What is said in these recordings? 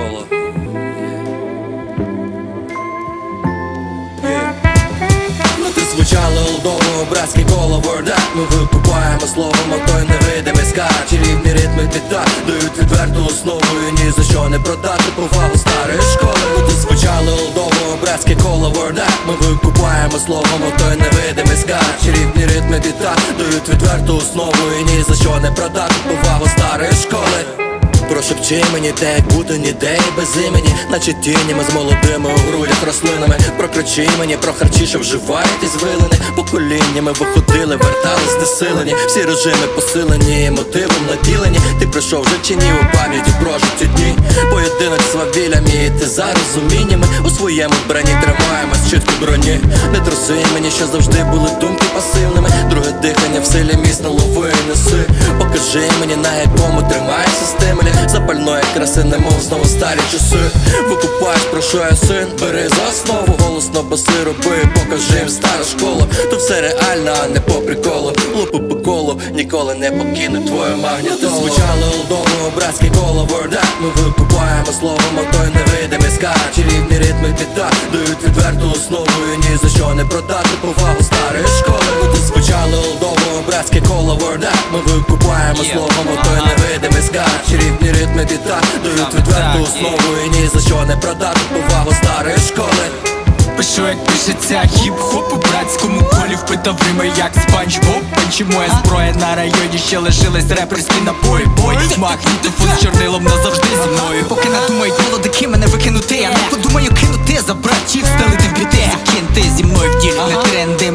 коло. Е. Ну, звучали олдово, братське коло ворда Ми викупаємо словом, а той невидимий скар Чарівні ритми підтак дають відверту основу. І ні за що не продати повагу старої школи. Ну, ти звучали олдово, братське коло ворда Ми викупаємо словом, а той невидимий скар Чарівні ритми підтак дають відверту основу. І ні за що не продати повагу старої школи. Прошепчи мені те, бути ніде і без імені? Наче тінями з молодими у грудях рослинами. Прокричи мені про харчі, що вживають із вилини. Поколіннями виходили, вертались знесилені. Всі режими посилені і мотивом наділені. Ти прийшов вже чи ні у пам'яті прожиті дні? Поєдинок з вавілями і ти за розуміннями. У своєму броні тримаємось чітко броні. Не труси мені, що завжди були думки пасивними. Друге дихання в силі міцно лови і неси. Покажи мені, на якому тримаєшся стимулі Запальної краси, немов знову старі часи. Викупаєш, про що я син, бери за основу Голосно баси роби, покажи їм стара школа То все реально, а не по приколу. Лупи по колу, ніколи не покину твою магнітолу. Звучало олдового братське коло ворда Ми викупаємо словом, а той невидимий скар Чарівні ритми біта дають відверту основу І ні за що не продати повагу старої школи. Люди звучали братське коло ворда Ми викупаємо словом, а той невидимий скар Чарівні ритми біта дають відверту основу І ні за що не продати повагу старої школи. Пишу, як пишеться хіп-хоп у братському колі. Впитав рими, як спанч Боб. Панчі моя зброя на районі ще лишились реперські напої. Бой, магнітофон з чорнилом назавжди зі мною. Поки надумають молодики мене викинути Я не подумаю кинути за братів, стелити в біде Кінти зі мною в ділі не тренди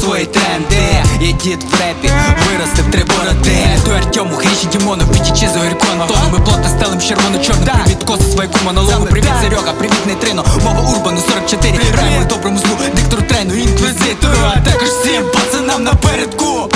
свої тренди Я дід в репі, виростив три бороди. Той Артьому, гріші Дімону, підічі з Оріконом Тону ми плотно стелим червоно-чорним. Привіт коси свою монологу Привіт Серега, привіт нейтрино. Мова Урбану 44 Райму доброму злу, диктору трену, інквізитору. А також всім пацанам напередку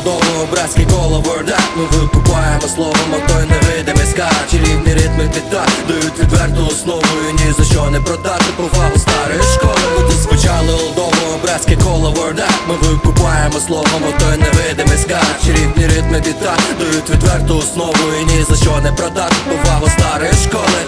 звучало олдового братське коло ворда Ми викупаємо словом, а той невидимий скар Чарівні ритми біта дають відверту основу. І ні за що не продати повагу старої школи. Ти звучало олдового братське коло ворда Ми викупаємо словом, а той невидимий скар Чарівні ритми біта дають відверту основу. І ні за що не продати повагу старої школи.